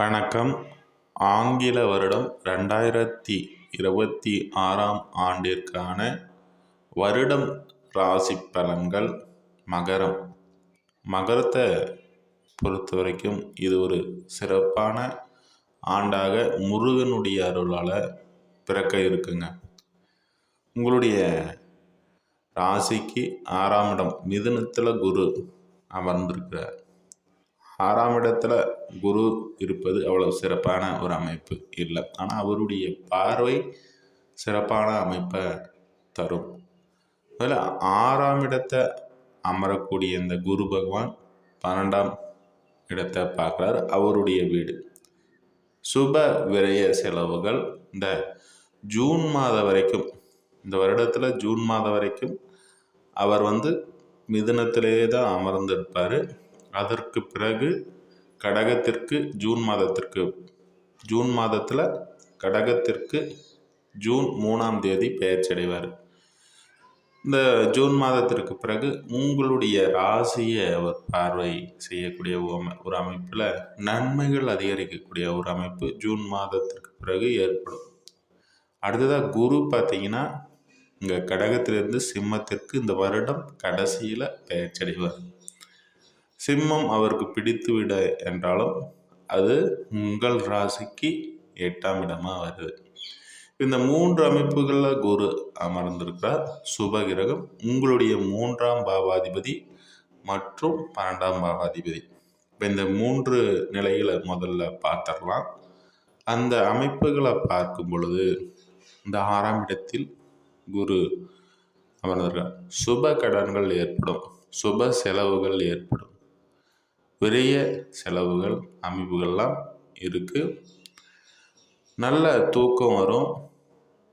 வணக்கம். ஆங்கில வருடம் ரெண்டாயிரத்தி இருபத்தி ஆறாம் ஆண்டிற்கான வருடம் ராசி பலன்கள் மகரம். மகரத்தை பொறுத்த வரைக்கும் இது ஒரு சிறப்பான ஆண்டாக முருகனுடைய அருளால் பிறக்க இருக்குங்க. உங்களுடைய ராசிக்கு ஆறாம் இடம் மிதுனத்தில் குரு அமர்ந்திருக்கிறார். ஆறாம் இடத்துல குரு இருப்பது அவ்வளவு சிறப்பான ஒரு அமைப்பு இல்லை. ஆனால் அவருடைய பார்வை சிறப்பான அமைப்பை தரும். அதில் ஆறாம் இடத்தை அமரக்கூடிய இந்த குரு பகவான் பன்னெண்டாம் இடத்தை பார்க்குறார். அவருடைய வீடு. சுப விரய செலவுகள் இந்த ஜூன் மாதம் வரைக்கும் இந்த வருடத்தில் ஜூன் மாதம் வரைக்கும் அவர் வந்து மிதுனத்திலேயே தான் அமர்ந்திருப்பார். அதற்கு பிறகு கடகத்திற்கு ஜூன் மாதத்திற்கு ஜூன் மாதத்தில் கடகத்திற்கு ஜூன் மூணாம் தேதி பெயர்ச்சடைவார் இந்த ஜூன் மாதத்திற்கு பிறகு உங்களுடைய ராசியை அவர் பார்வை செய்யக்கூடிய ஒரு ஒரு அமைப்பில் நன்மைகள் அதிகரிக்கக்கூடிய ஒரு அமைப்பு ஜூன் மாதத்திற்கு பிறகு ஏற்படும். அடுத்ததாக குரு பார்த்தீங்கன்னா இங்கே கடகத்திலிருந்து சிம்மத்திற்கு இந்த வருடம் கடைசியில் பெயர்ச்சடைவார் சிம்மம் அவருக்கு பிடித்துவிட என்றாலும் அது உங்கள் ராசிக்கு எட்டாம் இடமாக வருது. இந்த மூன்று அமைப்புகளில் குரு அமர்ந்திருக்கிறார். சுபகிரகம் உங்களுடைய மூன்றாம் பாவாதிபதி மற்றும் பன்னெண்டாம் பாவாதிபதி. இப்போ இந்த மூன்று நிலைகளை முதல்ல பார்த்துடலாம். அந்த அமைப்புகளை பார்க்கும் பொழுது இந்த ஆறாம் இடத்தில் குரு அமர்ந்திருக்கார் சுப கடன்கள் ஏற்படும். சுப செலவுகள் ஏற்படும். விரைய செலவுகள் அமைப்புகள்லாம் இருக்குது நல்ல தூக்கம் வரும்.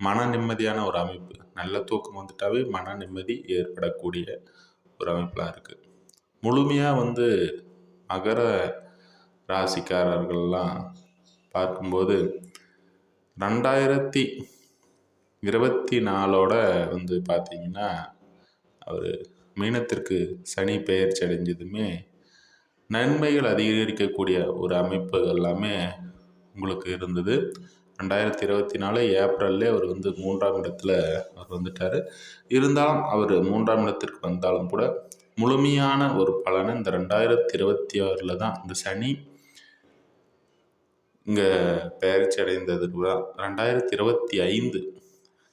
மன நிம்மதியான ஒரு அமைப்பு. நல்ல தூக்கம் வந்துட்டாவே மன நிம்மதி ஏற்படக்கூடிய ஒரு அமைப்பெலாம் இருக்குது முழுமையாக வந்து மகர ராசிக்காரர்கள்லாம் பார்க்கும்போது ரெண்டாயிரத்தி இருபத்தி நாலோட வந்து பார்த்திங்கன்னா அவர் மீனத்திற்கு சனி பெயர்ச்சி அடைஞ்சதுமே நன்மைகள் அதிகரிக்கக்கூடிய ஒரு அமைப்பு எல்லாமே உங்களுக்கு இருந்தது. ரெண்டாயிரத்தி இருபத்தி நாலு ஏப்ரல்லே அவர் வந்து மூன்றாம் இடத்துல அவர் வந்துட்டார். இருந்தாலும் அவர் மூன்றாம் இடத்திற்கு வந்தாலும் கூட முழுமையான ஒரு பலனை இந்த ரெண்டாயிரத்தி இருபத்தி ஆறில் தான் இந்த சனி இங்கே பெயர்ச்சி அடைந்ததுக்கு தான் ரெண்டாயிரத்தி இருபத்தி ஐந்து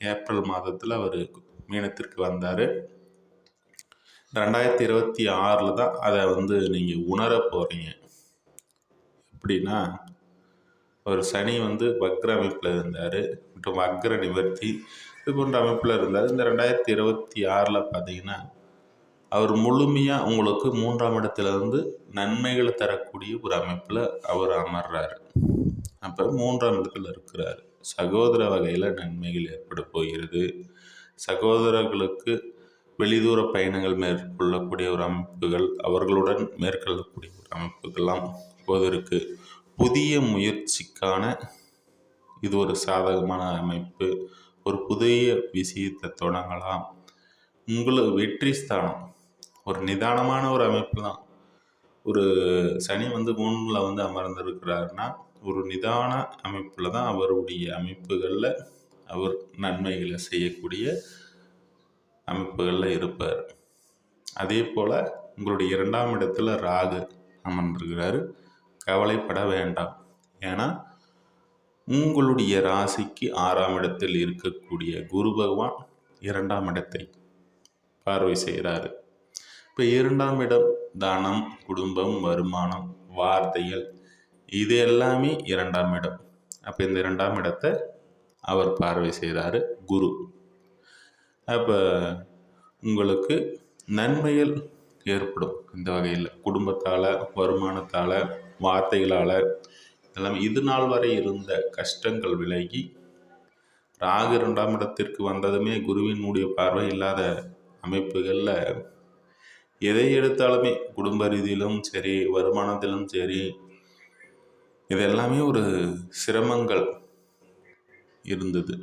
ஏப்ரல் மாதத்தில் அவர் மீனத்திற்கு வந்தார். ரெண்டாயிரத்தி இருபத்தி ஆறில் தான் அதை வந்து நீங்கள் உணர போகிறீங்க எப்படின்னா ஒரு சனி வந்து வக்ர அமைப்பில் இருந்தார் மற்றும் வக்ர நிவர்த்தி இது போன்ற அமைப்பில் இருந்தார். இந்த ரெண்டாயிரத்தி இருபத்தி ஆறில் பார்த்தீங்கன்னா அவர் முழுமையாக உங்களுக்கு மூன்றாம் இடத்துல நன்மைகளை தரக்கூடிய ஒரு அமைப்பில் அவர் அமர்றாரு. அப்போ மூன்றாம் இடத்துல இருக்கிறார். சகோதர வகையில் நன்மைகள் ஏற்பட போகிறது. சகோதரர்களுக்கு வெளிதூர பயணங்கள் மேற்கொள்ளக்கூடிய ஒரு அமைப்புகள் அவர்களுடன் மேற்கொள்ளக்கூடிய ஒரு அமைப்புகள்லாம் இப்போது இருக்குது புதிய முயற்சிக்கான இது ஒரு சாதகமான அமைப்பு. ஒரு புதிய விஷயத்தை தொடங்கலாம். உங்களுக்கு வெற்றி ஸ்தானம். ஒரு நிதானமான ஒரு அமைப்பு தான். ஒரு சனி வந்து மூணில் வந்து அமர்ந்திருக்கிறாருன்னா ஒரு நிதான அமைப்பில் தான் அவருடைய அமைப்புகளில் அவர் நன்மைகளை செய்யக்கூடிய அமைப்புகளில் இருப்பார். அதே போல் உங்களுடைய இரண்டாம் இடத்துல ராகு அமர்ந்திருக்கிறாரு. கவலைப்பட வேண்டாம். ஏன்னா உங்களுடைய ராசிக்கு ஆறாம் இடத்தில் இருக்கக்கூடிய குரு பகவான் இரண்டாம் இடத்தை பார்வை செய்கிறாரு இப்போ இரண்டாம் இடம் தனம் குடும்பம் வருமானம் வார்த்தைகள் இது எல்லாமே இரண்டாம் இடம். அப்போ இந்த இரண்டாம் இடத்தை அவர் பார்வை செய்கிறாரு குரு. அப்போ உங்களுக்கு நன்மைகள் ஏற்படும் இந்த வகையில். குடும்பத்தால் வருமானத்தால் வார்த்தைகளால். இதெல்லாம் இது நாள் வரை இருந்த கஷ்டங்கள் விலகி ராகு இரண்டாம் இடத்திற்கு வந்ததுமே குருவினுடைய பார்வை இல்லாத அமைப்புகளில் எதை எடுத்தாலுமே குடும்ப ரீதியிலும் சரி வருமானத்திலும் சரி இது எல்லாமே ஒரு சிரமங்கள் இருந்தது.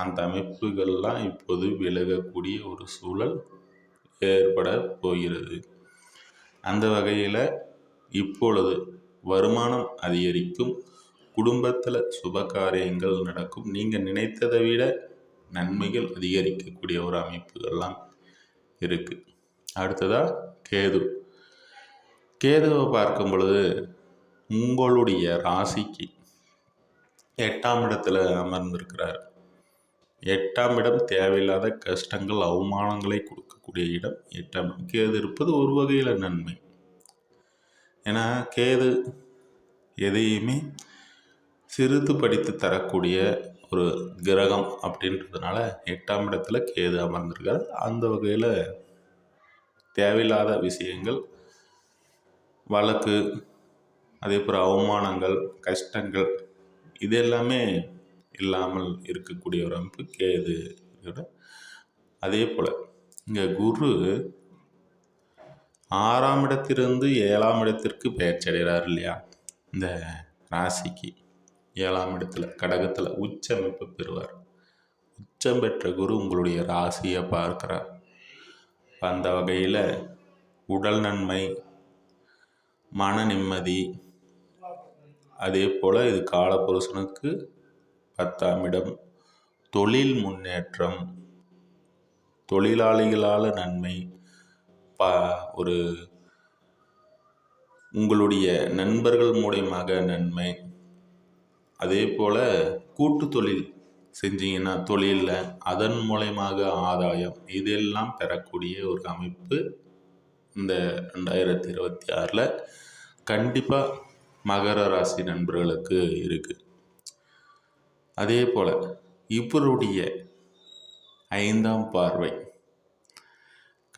அந்த அமைப்புகள்லாம் இப்போது விலகக்கூடிய ஒரு சூழல் ஏற்பட போகிறது. அந்த வகையில் இப்பொழுது வருமானம் அதிகரிக்கும் குடும்பத்தில் சுப காரியங்கள் நடக்கும் நீங்கள் நினைத்ததை விட நன்மைகள் அதிகரிக்கக்கூடிய ஒரு அமைப்புகள்லாம் இருக்குது அடுத்ததாக கேது. கேதுவை பார்க்கும் பொழுது உங்களுடைய ராசிக்கு எட்டாம் இடத்துல அமர்ந்திருக்கிறார். எட்டாம் இடம் தேவையில்லாத கஷ்டங்கள் அவமானங்களை கொடுக்கக்கூடிய இடம் எட்டாம் இடம். கேது இருப்பது ஒரு வகையில் நன்மை. ஏன்னா கேது எதையுமே சிறிது படித்து தரக்கூடிய ஒரு கிரகம் அப்படின்றதுனால எட்டாம் இடத்துல கேது அமர்ந்திருக்காரு. அந்த வகையில் தேவையில்லாத விஷயங்கள் வழக்கு அதே போல் அவமானங்கள் கஷ்டங்கள் இது எல்லாமே இல்லாமல் இருக்கக்கூடிய ஒரு அமைப்பு கேது அதே போல் இங்கே குரு ஆறாம் இடத்திலிருந்து ஏழாம் இடத்திற்கு பெயர்ச்சி அடைகிறார் இல்லையா? இந்த ராசிக்கு ஏழாம் இடத்துல கடகத்தில் உச்சமைப்பு பெறுவார். உச்சம் பெற்ற குரு உங்களுடைய ராசியை பார்க்கிறார். அந்த வகையில் உடல் நன்மை மன நிம்மதி அதே போல் இது காலபுருஷனுக்கு பத்தாம் இடம் தொழில் முன்னேற்றம். தொழிலாளிகளால் நன்மை ப ஒரு உங்களுடைய நண்பர்கள் மூலியமாக நன்மை. அதே போல் கூட்டு தொழில் செஞ்சீங்கன்னா தொழிலில் அதன் மூலயமாக ஆதாயம். இதெல்லாம் பெறக்கூடிய ஒரு அமைப்பு இந்த ரெண்டாயிரத்தி இருபத்தி ஆறில் கண்டிப்பாக மகர ராசி நண்பர்களுக்கு இருக்குது அதே போல் இவருடைய ஐந்தாம் பார்வை.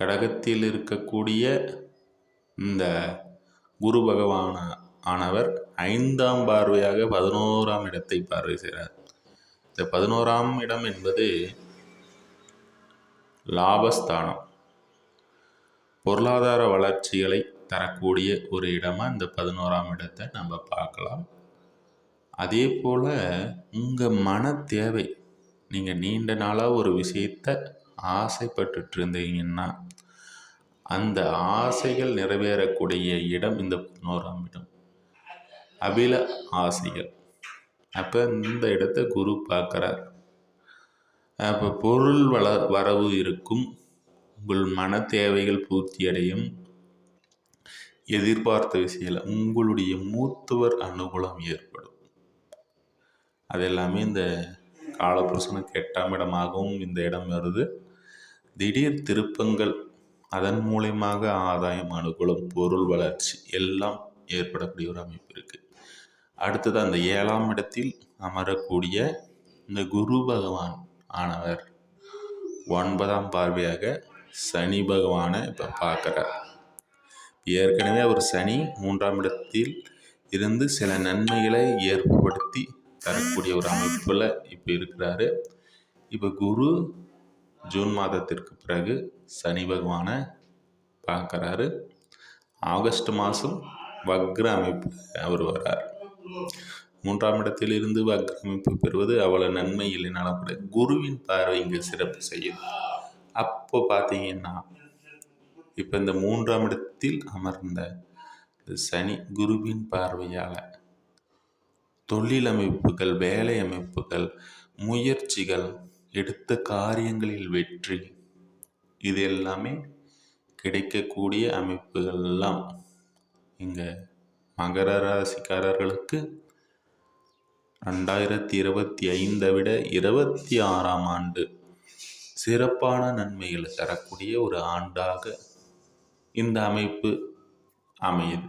கடகத்தில் இருக்கக்கூடிய இந்த குரு பகவான ஆனவர் ஐந்தாம் பார்வையாக பதினோராம் இடத்தை பார்வை செய்கிறார். இந்த பதினோராம் இடம் என்பது லாபஸ்தானம். பொருளாதார வளர்ச்சிகளை தரக்கூடிய ஒரு இடமாக இந்த பதினோராம் இடத்தை நம்ம பார்க்கலாம். அதே போல் உங்கள் மன தேவை. நீங்கள் நீண்ட நாளாக ஒரு விஷயத்த ஆசைப்பட்டுட்டு இருந்தீங்கன்னா அந்த ஆசைகள் நிறைவேறக்கூடிய இடம் இந்த பதினோராம் இடம். அபில ஆசைகள். அப்போ இந்த இடத்த குரு பார்க்குறார். அப்போ பொருள் வள வரவு இருக்கும். உங்கள் மன தேவைகள் பூர்த்தி அடையும் எதிர்பார்த்த விஷயங்கள் உங்களுடைய மூத்துவர் அனுகூலம் ஏற்படும். அது எல்லாமே இந்த காலபுருஷனுக்கு எட்டாம் இடமாகவும் இந்த இடம் வருது. திடீர் திருப்பங்கள் அதன் மூலியமாக ஆதாயம் அனுகூலம் பொருள் வளர்ச்சி எல்லாம் ஏற்படக்கூடிய ஒரு அமைப்பு இருக்குது அடுத்தது அந்த ஏழாம் இடத்தில் அமரக்கூடிய இந்த குரு பகவான் ஆனவர் ஒன்பதாம் பார்வையாக சனி பகவானை இப்போ பார்க்குறார். ஏற்கனவே அவர் சனி மூன்றாம் இடத்தில் இருந்து சில நன்மைகளை ஏற்படுத்தி தரக்கூடிய ஒரு அமைப்பில் இப்போ இருக்கிறாரு. இப்போ குரு ஜூன் மாதத்திற்கு பிறகு சனி பகவானை பார்க்குறாரு. ஆகஸ்ட் மாதம் வக்ர அமைப்பு அவர் வர்றார். மூன்றாம் இடத்திலிருந்து வக்ர அமைப்பு பெறுவது அவ்வளோ நன்மை இல்லைனாலும் கூட குருவின் பார்வை இங்கே சிறப்பு செய்யுது அப்போ பார்த்தீங்கன்னா இப்போ இந்த மூன்றாம் இடத்தில் அமர்ந்த சனி குருவின் பார்வையால் தொழிலமைப்புகள் வேலை அமைப்புகள் முயற்சிகள் எடுத்த காரியங்களில் வெற்றி. இது எல்லாமே கிடைக்கக்கூடிய அமைப்புகள்லாம் இங்கே மகர ராசிக்காரர்களுக்கு ரெண்டாயிரத்தி இருபத்தி ஐந்தை விட இருபத்தி ஆறாம் ஆண்டு சிறப்பான நன்மைகளை தரக்கூடிய ஒரு ஆண்டாக இந்த அமைப்பு அமையுது.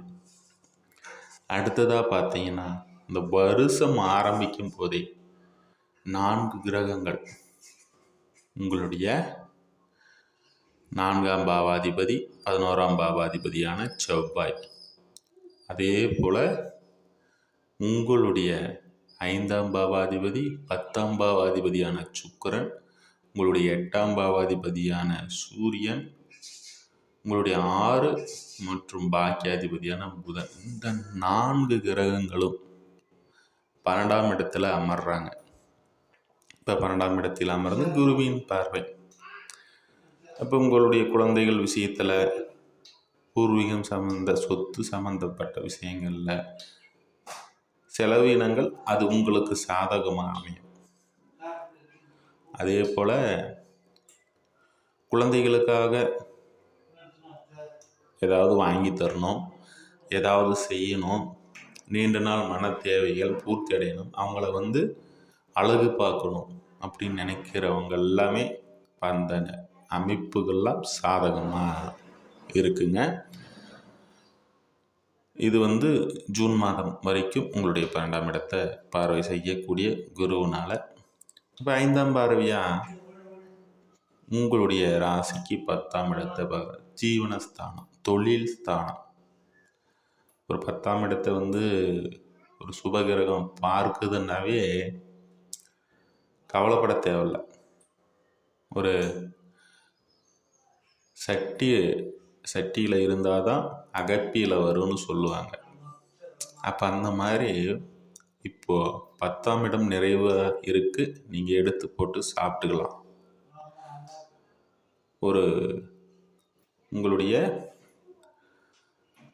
அடுத்ததாக பார்த்தீங்கன்னா இந்த வருஷம் ஆரம்பிக்கும் போதே நான்கு கிரகங்கள். உங்களுடைய நான்காம் பாவாதிபதி பதினோராம் பாவாதிபதியான செவ்வாய். அதே போல் உங்களுடைய ஐந்தாம் பாவாதிபதி பத்தாம் பாவாதிபதியான சுக்கரன் உங்களுடைய எட்டாம் பாவாதிபதியான சூரியன் உங்களுடைய ஆறு மற்றும் பாக்கியாதிபதியான புதன். இந்த நான்கு கிரகங்களும் பன்னெண்டாம் இடத்துல அமர்றாங்க. இப்போ பன்னெண்டாம் இடத்தில் அமர்ந்து குருவின் பார்வை. அப்போ உங்களுடைய குழந்தைகள் விஷயத்தில் பூர்வீகம் சம்மந்த சொத்து சம்மந்தப்பட்ட விஷயங்களில் செலவினங்கள் அது உங்களுக்கு சாதகமாக அமையும். அதே போல் குழந்தைகளுக்காக ஏதாவது வாங்கி தரணும் ஏதாவது செய்யணும் நீண்ட நாள் மன தேவைகள் பூர்த்தி அடையணும் அவங்கள வந்து அழகு பார்க்கணும் அப்படின்னு நினைக்கிறவங்க எல்லாமே அந்த அமைப்புகள்லாம் சாதகமாக இருக்குங்க. இது வந்து ஜூன் மாதம் வரைக்கும் உங்களுடைய பன்னெண்டாம் இடத்தை பார்வை செய்யக்கூடிய குருவினால். இப்போ ஐந்தாம் பார்வையாக உங்களுடைய ராசிக்கு பத்தாம் இடத்தை ஜீவனஸ்தானம் தொழில் ஸ்தானம் ஒரு பத்தாம் இடத்தை வந்து ஒரு சுபகிரகம் பார்க்குதுன்னாவே கவலைப்பட தேவையில்ல. ஒரு சட்டி சட்டியில் இருந்தால் தான் அகப்பியில் வரும்னு சொல்லுவாங்க. அப்போ அந்த மாதிரி இப்போது பத்தாம் இடம் நிறைவாக இருக்குது நீங்கள் எடுத்து போட்டு சாப்பிட்டுக்கலாம். ஒரு உங்களுடைய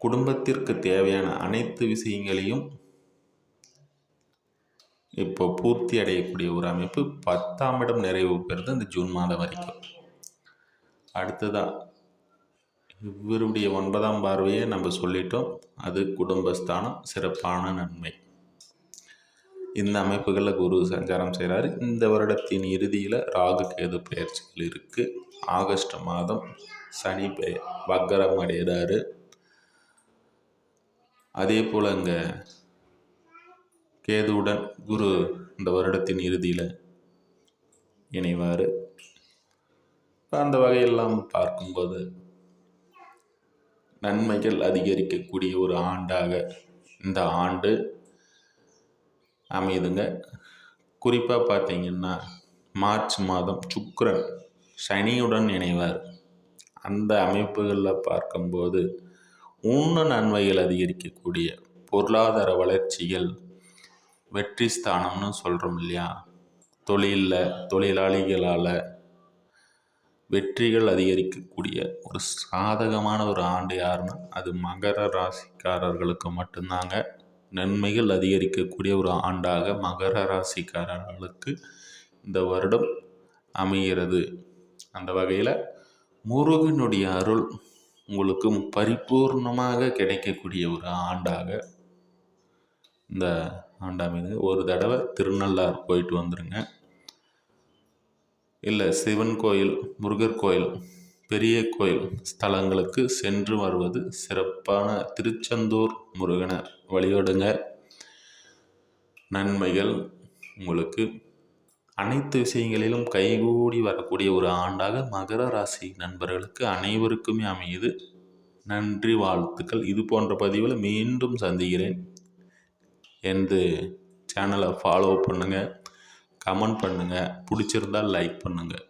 குடும்பத்திற்கு தேவையான அனைத்து விஷயங்களையும் இப்போ பூர்த்தி அடையக்கூடிய ஒரு அமைப்பு பத்தாம் இடம் நிறைவு பெறுது இந்த ஜூன் மாதம் வரைக்கும். அடுத்ததாக இவருடைய ஒன்பதாம் பார்வையை நம்ம சொல்லிட்டோம். அது குடும்பஸ்தானம் சிறப்பான நன்மை. இந்த அமைப்புகளில் குரு சஞ்சாரம் செய்கிறாரு இந்த வருடத்தின் இறுதியில் ராகு கேது பயிற்சிகள் இருக்குது ஆகஸ்ட் மாதம் சனி பெயர் வக்கரம் அடைகிறாரு. அதே போல் அங்கே கேதுவுடன் குரு இந்த வருடத்தின் இறுதியில் இணைவார். அந்த வகையெல்லாம் பார்க்கும்போது நன்மைகள் அதிகரிக்கக்கூடிய ஒரு ஆண்டாக இந்த ஆண்டு அமையுதுங்க. குறிப்பாக பார்த்தீங்கன்னா மார்ச் மாதம் சுக்கரன் சனியுடன் இணைவார். அந்த அமைப்புகளில் பார்க்கும்போது உண்ண நன்மைகள் அதிகரிக்கக்கூடிய பொருளாதார வளர்ச்சிகள் வெற்றி ஸ்தானம்னு சொல்கிறோம் இல்லையா? தொழிலில் தொழிலாளிகளால் வெற்றிகள் அதிகரிக்கக்கூடிய ஒரு சாதகமான ஒரு ஆண்டு யாருன்னா அது மகர ராசிக்காரர்களுக்கு மட்டும்தாங்க. நன்மைகள் அதிகரிக்கக்கூடிய ஒரு ஆண்டாக மகர ராசிக்காரர்களுக்கு இந்த வருடம் அமைகிறது. அந்த வகையில் முருகனுடைய அருள் உங்களுக்கு பரிபூர்ணமாக கிடைக்கக்கூடிய ஒரு ஆண்டாக இந்த ஆண்டாமீது ஒரு தடவை திருநள்ளார் போயிட்டு வந்துடுங்க இல்லை சிவன் கோயில் முருகர் கோயில் பெரிய கோயில் ஸ்தலங்களுக்கு சென்று வருவது சிறப்பான திருச்செந்தூர் முருகனை வழிபடுங்க. நன்மைகள் உங்களுக்கு. அனைத்து விஷயங்களிலும் கைகூடி வரக்கூடிய ஒரு ஆண்டாக மகர ராசி நண்பர்களுக்கு அனைவருக்குமே அமையுது. நன்றி வாழ்த்துக்கள். இது போன்ற பதிவில் மீண்டும் சந்திக்கிறேன். எனது சேனலை ஃபாலோ பண்ணுங்கள் கமெண்ட் பண்ணுங்கள் பிடிச்சிருந்தால் லைக் பண்ணுங்கள்